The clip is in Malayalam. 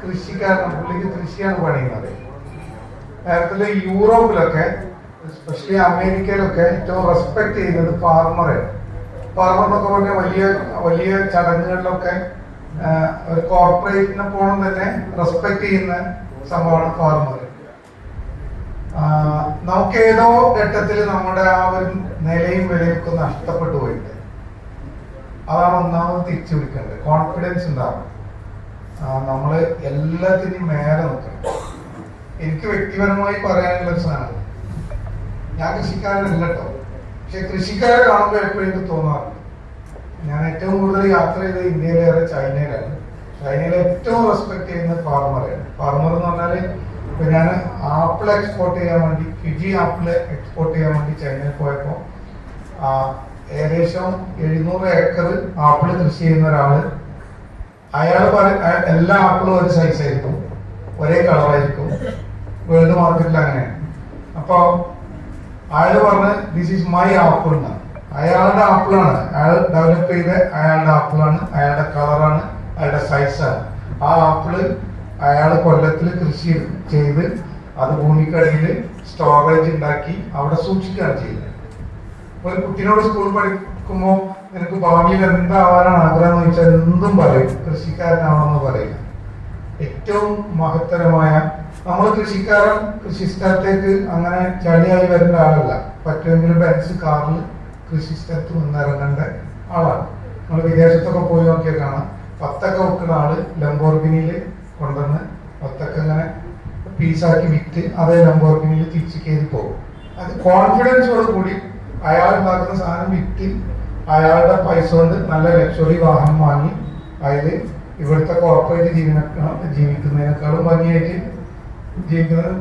കൃഷിക്കാരൻ പുള്ളിക്ക് കൃഷിയാണ് പണിയുന്നത്. നേരത്തിൽ യൂറോപ്പിലൊക്കെ സ്പെഷ്യലി അമേരിക്കയിലൊക്കെ ഏറ്റവും റെസ്പെക്ട് ചെയ്യുന്നത് ഫാർമറെ ഫാർമർ എന്നൊക്കെ പറഞ്ഞാൽ വലിയ വലിയ ചടങ്ങുകളിലൊക്കെ ഒരു കോർപ്പറേറ്റിനെ പോണം തന്നെ റെസ്പെക്ട് ചെയ്യുന്ന സംഭവമാണ് ഫാർമർ നമുക്ക് ഏതോ ഘട്ടത്തിൽ നമ്മുടെ ആ ഒരു നിലയും വിലയൊക്കെ നഷ്ടപ്പെട്ടു പോയിട്ട് അതാണ് ഒന്നാമത് തിരിച്ചു പിടിക്കേണ്ടത് കോൺഫിഡൻസ് ഉണ്ടാവും ആ, നമ്മൾ എല്ലാത്തിനും മേലെ നിൽക്കണം. എനിക്ക് വ്യക്തിപരമായി പറയാനുള്ള സാധനം. ഞാൻ കൃഷിക്കാരനല്ല കേട്ടോ പക്ഷെ കൃഷിക്കാരെ കാണുമ്പോൾ എപ്പോഴും എനിക്ക് തോന്നാറുണ്ട്. ഞാൻ ഏറ്റവും കൂടുതൽ യാത്ര ചെയ്ത് ഇന്ത്യയിലേറെ ചൈനയിലാണ്. ചൈനയിൽ ഏറ്റവും റെസ്പെക്ട് ചെയ്യുന്ന ഫാർമറെയാണ് ഫാർമർ എന്ന് പറഞ്ഞാൽ ഇപ്പൊ ഞാൻ ആപ്പിൾ എക്സ്പോർട്ട് ചെയ്യാൻ വേണ്ടി ഫിജി ആപ്പിൾ എക്സ്പോർട്ട് ചെയ്യാൻ വേണ്ടി ചൈനയിൽ പോയപ്പോൾ ഏകദേശം എഴുന്നൂറ് ഏക്കർ ആപ്പിൾ കൃഷി ചെയ്യുന്ന ഒരാൾ അയാൾ എല്ലാ ആപ്പിളും ഒരു സൈസ് ആയിരിക്കും. ഒരേ കളറായിരിക്കും വേൾഡ് മാർക്കറ്റിൽ അങ്ങനെയാണ് അപ്പൊ അയാൾ പറഞ്ഞ ദിസ് ഈസ് മൈ ആപ്പിൾ എന്നാണ് അയാളുടെ ആപ്പിളാണ് അയാൾ ഡെവലപ്പ് ചെയ്ത അയാളുടെ ആപ്പിളാണ് അയാളുടെ കളറാണ് അയാളുടെ സൈസാണ് ആ ആപ്പിൾ അയാൾ കൊല്ലത്തിൽ കൃഷി ചെയ്ത് അത് ഭൂമിക്കടിയിൽ സ്റ്റോറേജ് ഉണ്ടാക്കി അവിടെ സൂക്ഷിക്കുകയാണ് ചെയ്യുന്നത് ഒരു കുട്ടീനോട് സ്കൂൾ പഠിക്കുമ്പോ നിനക്ക് ഭാവിയിൽ എന്താവാനാണ് ആഗ്രഹം എന്ന് വെച്ചാൽ എന്തും പറയും. കൃഷിക്കാരനാണെന്ന് പറയും. ഏറ്റവും മഹത്തരമായ നമ്മൾ കൃഷിക്കാരൻ കൃഷി സ്ഥലത്തേക്ക് അങ്ങനെ ചളിയായി വരുന്ന ആളല്ല. പറ്റുമെങ്കിൽ ബെൻസ് കാറിൽ കൃഷി സ്ഥലത്ത് വന്നിറങ്ങേണ്ട ആളാണ്. നമ്മൾ വിദേശത്തൊക്കെ പോയി നോക്കിയാൽ കാണാം. പത്തൊക്കെ വെക്കുന്ന ആൾ ലംബോർഗിനിയിൽ കൊണ്ടുവന്ന് പത്തൊക്കെ അങ്ങനെ പീസാക്കി വിറ്റ് അതേ ലംബോർഗിനിയിൽ തിരിച്ചു കയറി പോകും. അത് കോൺഫിഡൻസോട് കൂടി സാധനം വിറ്റ് അയാളുടെ പൈസ കൊണ്ട് നല്ല ലക്ഷറി വാഹനം വാങ്ങി. അതിൽ ഇവിടുത്തെ കോർപ്പറേറ്റ് ജീവിതം ജീവിക്കുന്നതിനേക്കാളും ഭംഗിയായിട്ട് ജീവിക്കുന്നത്